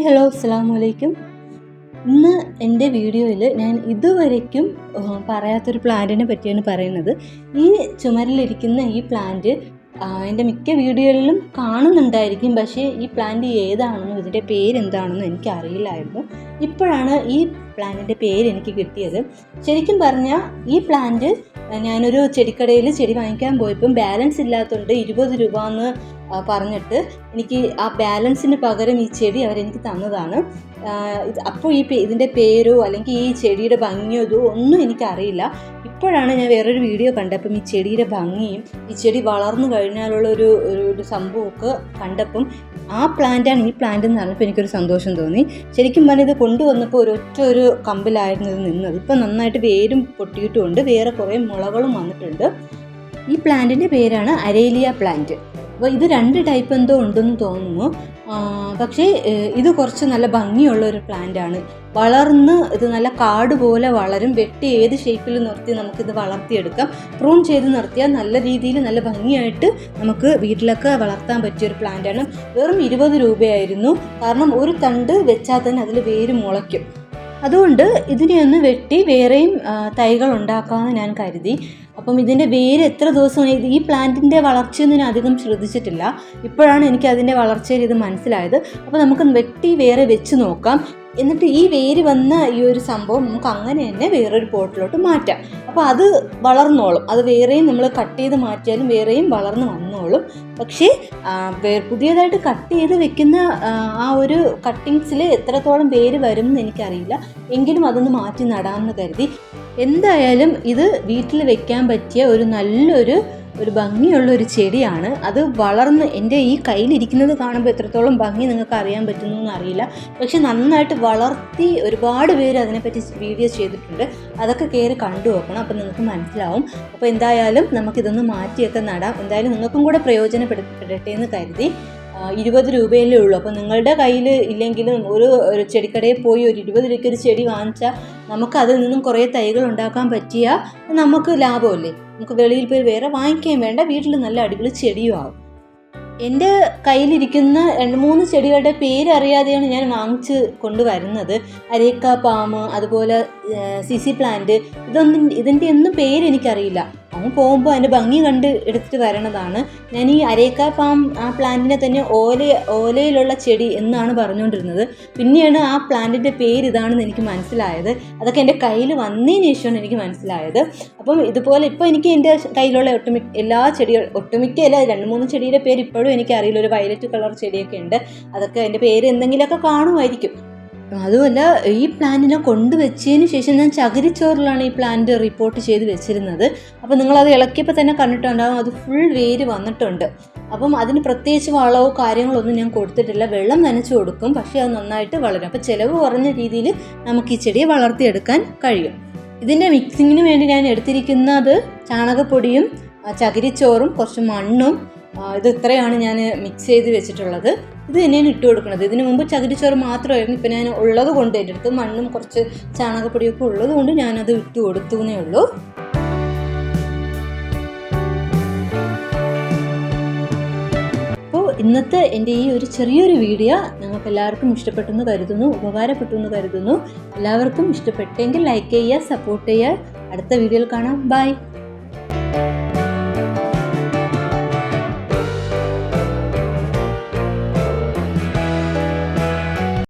Hi hello അസ്സാം വലൈക്കും ഇന്ന് എന്റെ വീഡിയോയിൽ ഞാൻ ഇതുവരെക്കും പറയാത്തൊരു പ്ലാന്റിനെ പറ്റിയാണ് പറയുന്നത്. ഈ ചുമരിലിരിക്കുന്ന ഈ പ്ലാന്റ് എന്റെ മിക്ക വീഡിയോകളിലും കാണുന്നുണ്ടായിരിക്കും പക്ഷേ ഈ പ്ലാന്റ് ഏതാണെന്നും ഇതിന്റെ പേരെന്താണെന്നും എനിക്ക് അറിയില്ലായിരുന്നു ഇപ്പോഴാണ് ഈ പ്ലാന്റിന്റെ പേര് എനിക്ക് കിട്ടിയത്. ശരിക്കും പറഞ്ഞാൽ ഈ പ്ലാന്റ് ഞാനൊരു ചെടിക്കടയിൽ ചെടി വാങ്ങിക്കാൻ പോയപ്പം ബാലൻസ് ഇല്ലാത്തതുകൊണ്ട് ഇരുപത് രൂപ എന്ന് പറഞ്ഞിട്ട് എനിക്ക് ആ ബാലൻസിന് പകരം ഈ ചെടി അവരെനിക്ക് തന്നതാണ്. അപ്പോൾ ഈ ഇതിന്റെ പേരോ അല്ലെങ്കിൽ ഈ ചെടിയുടെ ഭംഗിയോ ഇതോ ഒന്നും എനിക്കറിയില്ല. ഇപ്പോഴാണ് ഞാൻ വേറൊരു വീഡിയോ കണ്ടപ്പം ഈ ചെടിയുടെ ഭംഗിയും ഈ ചെടി വളർന്നു കഴിഞ്ഞാലുള്ള ഒരു ഒരു സംഭവമൊക്കെ കണ്ടപ്പം ആ പ്ലാന്റാണ് ഈ പ്ലാന്റ് എന്ന് പറഞ്ഞപ്പോൾ എനിക്കൊരു സന്തോഷം തോന്നി. ശരിക്കും പറഞ്ഞാൽ ഇത് കൊണ്ടുവന്നപ്പോൾ ഒരൊറ്റ ഒരു കമ്പിലായിരുന്നു ഇത് നിന്നത്. ഇപ്പം നന്നായിട്ട് വേരും പൊട്ടിയിട്ടുമുണ്ട്. വേറെ കുറേ മുളകളും വന്നിട്ടുണ്ട്. ഈ പ്ലാന്റിന്റെ പേരാണ് അരേലിയ പ്ലാന്റ്. അപ്പോൾ ഇത് രണ്ട് ടൈപ്പ് എന്തോ ഉണ്ടെന്ന് തോന്നുന്നു. പക്ഷേ ഇത് കുറച്ച് നല്ല ഭംഗിയുള്ള ഒരു പ്ലാന്റ് ആണ്. വളർന്ന് ഇത് നല്ല കാട് പോലെ വളരും. വെട്ടി ഏത് ഷേപ്പിൽ നിർത്തി നമുക്കിത് വളർത്തിയെടുക്കാം. പ്രൂൺ ചെയ്ത് നിർത്തിയാൽ നല്ല രീതിയിൽ നല്ല ഭംഗിയായിട്ട് നമുക്ക് വീട്ടിലൊക്കെ വളർത്താൻ പറ്റിയ ഒരു പ്ലാന്റ് ആണ്. വെറും ഇരുപത് രൂപയായിരുന്നു. കാരണം ഒരു തണ്ട് വെച്ചാൽ തന്നെ അതിൽ വേര് മുളയ്ക്കും. അതുകൊണ്ട് ഇതിനെ ഒന്ന് വെട്ടി വേറെയും തൈകൾ ഉണ്ടാക്കാമെന്ന് ഞാൻ കരുതി. അപ്പം ഇതിന്റെ വേര് എത്ര ദിവസമാണ്? ഇത് ഈ പ്ലാന്റിന്റെ വളർച്ചയൊന്നും ഞാൻ അധികം ശ്രദ്ധിച്ചിട്ടില്ല. ഇപ്പോഴാണ് എനിക്ക് അതിന്റെ വളർച്ചയിൽ ഇത് മനസ്സിലായത്. അപ്പോൾ നമുക്ക് വെട്ടി വേറെ വെച്ച് നോക്കാം. എന്നിട്ട് ഈ വേര് വന്ന ഈ ഒരു സംഭവം നമുക്ക് അങ്ങനെ തന്നെ വേറൊരു പോട്ടിലോട്ട് മാറ്റാം. അപ്പോൾ അത് വളർന്നോളും. അത് വേറെയും നമ്മൾ കട്ട് ചെയ്ത് മാറ്റിയാലും വേറെയും വളർന്ന് വന്നോളും. പക്ഷേ പുതിയതായിട്ട് കട്ട് ചെയ്ത് വെക്കുന്ന ആ ഒരു കട്ടിങ്സിൽ എത്രത്തോളം വേര് വരും എന്ന് എനിക്കറിയില്ല. എങ്കിലും അതൊന്ന് മാറ്റി നടാമെന്ന് കരുതി. എന്തായാലും ഇത് വീട്ടിൽ വെക്കാൻ പറ്റിയ ഒരു നല്ലൊരു ഒരു ഭംഗിയുള്ള ഒരു ചെടിയാണ്. അത് വളർന്ന് എന്റെ ഈ കയ്യിലിരിക്കുന്നത് കാണുമ്പോൾ എത്രത്തോളം ഭംഗി നിങ്ങൾക്ക് അറിയാൻ പറ്റുന്നു എന്ന് അറിയില്ല. പക്ഷെ നന്നായിട്ട് വളർത്തി ഒരുപാട് പേര് അതിനെപ്പറ്റി വീഡിയോ ചെയ്തിട്ടുണ്ട്. അതൊക്കെ കയറി കണ്ടു നോക്കണം. അപ്പോൾ നിങ്ങൾക്ക് മനസ്സിലാവും. അപ്പോൾ എന്തായാലും നമുക്കിതൊന്ന് മാറ്റിയൊക്കെ നടാം. എന്തായാലും നിങ്ങൾക്കും കൂടെ പ്രയോജനപ്പെടുത്തപ്പെടട്ടെ എന്ന് കരുതി. ഇരുപത് രൂപയല്ലേ ഉള്ളൂ. അപ്പോൾ നിങ്ങളുടെ കയ്യിൽ ഇല്ലെങ്കിലും ഒരു ഒരു ചെടിക്കടയിൽ പോയി ഒരു ഇരുപത് രൂപയ്ക്ക് ഒരു ചെടി വാങ്ങിച്ചാൽ നമുക്ക് അതിൽ നിന്നും കുറേ തൈകൾ ഉണ്ടാക്കാൻ പറ്റിയാൽ നമുക്ക് ലാഭമല്ലേ? നമുക്ക് വെളിയിൽ പോയി വേറെ വാങ്ങിക്കുകയും വേണ്ട. വീട്ടിൽ നല്ല അടിപൊളി ചെടിയും ആവും. എന്റെ കയ്യിലിരിക്കുന്ന രണ്ട് മൂന്ന് ചെടികളുടെ പേരറിയാതെയാണ് ഞാൻ വാങ്ങിച്ച് കൊണ്ടുവരുന്നത്. അരേക്ക പാമ്പ് അതുപോലെ സിസി പ്ലാന്റ് ഇതൊന്നും ഇതിന്റെ ഒന്നും പേര് എനിക്കറിയില്ല അങ്ങ് പോകുമ്പോൾ അതിന്റെ ഭംഗി കണ്ട് എടുത്തിട്ട് വരണതാണ്. ഞാൻ ഈ അരേക്ക ഫാം ആ പ്ലാന്റിനെ തന്നെ ഓല ഓലയിലുള്ള ചെടി എന്നാണ് പറഞ്ഞുകൊണ്ടിരുന്നത്. പിന്നെയാണ് ആ പ്ലാന്റിന്റെ പേര് ഇതാണെന്ന് എനിക്ക് മനസ്സിലായത്. അതൊക്കെ എന്റെ കയ്യിൽ വന്നതിന് ശേഷമാണ് എനിക്ക് മനസ്സിലായത്. അപ്പം ഇതുപോലെ ഇപ്പോൾ എനിക്ക് എന്റെ കയ്യിലുള്ള ഒട്ടുമിക്ക എല്ലാ ചെടികൾ ഒട്ടുമിക്ക അല്ല രണ്ട് മൂന്ന് ചെടിയുടെ പേര് ഇപ്പോഴും എനിക്കറിയില്ല. ഒരു വയലറ്റ് കളർ ചെടിയൊക്കെ ഉണ്ട്. അതൊക്കെ എന്റെ പേര് എന്തെങ്കിലുമൊക്കെ കാണുമായിരിക്കും. അതുമല്ല ഈ പ്ലാന്റിനെ കൊണ്ടുവച്ചതിന് ശേഷം ഞാൻ ചകിരിച്ചോറിലാണ് ഈ പ്ലാന്റ് റിപ്പോർട്ട് ചെയ്ത് വെച്ചിരുന്നത്. അപ്പോൾ നിങ്ങളത് ഇളക്കിയപ്പോൾ തന്നെ കണ്ടിട്ടുണ്ടാകും അത് ഫുൾ വേര് വന്നിട്ടുണ്ട്. അപ്പം അതിന് പ്രത്യേകിച്ച് വളവോ കാര്യങ്ങളൊന്നും ഞാൻ കൊടുത്തിട്ടില്ല. വെള്ളം നനച്ചു കൊടുക്കും പക്ഷേ അത് നന്നായിട്ട് വളരും. അപ്പോൾ ചിലവ് കുറഞ്ഞ രീതിയിൽ നമുക്ക് ഈ ചെടിയെ വളർത്തിയെടുക്കാൻ കഴിയും. ഇതിന്റെ മിക്സിങ്ങിന് വേണ്ടി ഞാൻ എടുത്തിരിക്കുന്നത് ചാണകപ്പൊടിയും ചകിരിച്ചോറും കുറച്ച് മണ്ണും ഇത് ഇത്രയാണ് ഞാൻ മിക്സ് ചെയ്ത് വെച്ചിട്ടുള്ളത്. ഇത് തന്നെയാണ് ഇട്ട് കൊടുക്കുന്നത്. ഇതിന് മുമ്പ് ചകിരിച്ചോറ് മാത്രമായിരുന്നു. ഇപ്പം ഞാൻ ഉള്ളത് കൊണ്ട് എന്റെ അടുത്ത് മണ്ണും കുറച്ച് ചാണകപ്പൊടിയൊക്കെ ഉള്ളത് കൊണ്ട് ഞാനത് ഇട്ട് കൊടുത്തു എന്നേ ഉള്ളൂ. ഇന്നത്തെ എന്റെ ഈ ഒരു ചെറിയൊരു വീഡിയോ നിങ്ങൾക്ക് എല്ലാവർക്കും ഇഷ്ടപ്പെട്ടെന്ന് കരുതുന്നു ഉപകാരപ്പെട്ടു എന്ന് കരുതുന്നു. എല്ലാവർക്കും ഇഷ്ടപ്പെട്ടെങ്കിൽ ലൈക്ക് ചെയ്യുക സപ്പോർട്ട് ചെയ്യുക. അടുത്ത വീഡിയോയിൽ കാണാം. ബൈ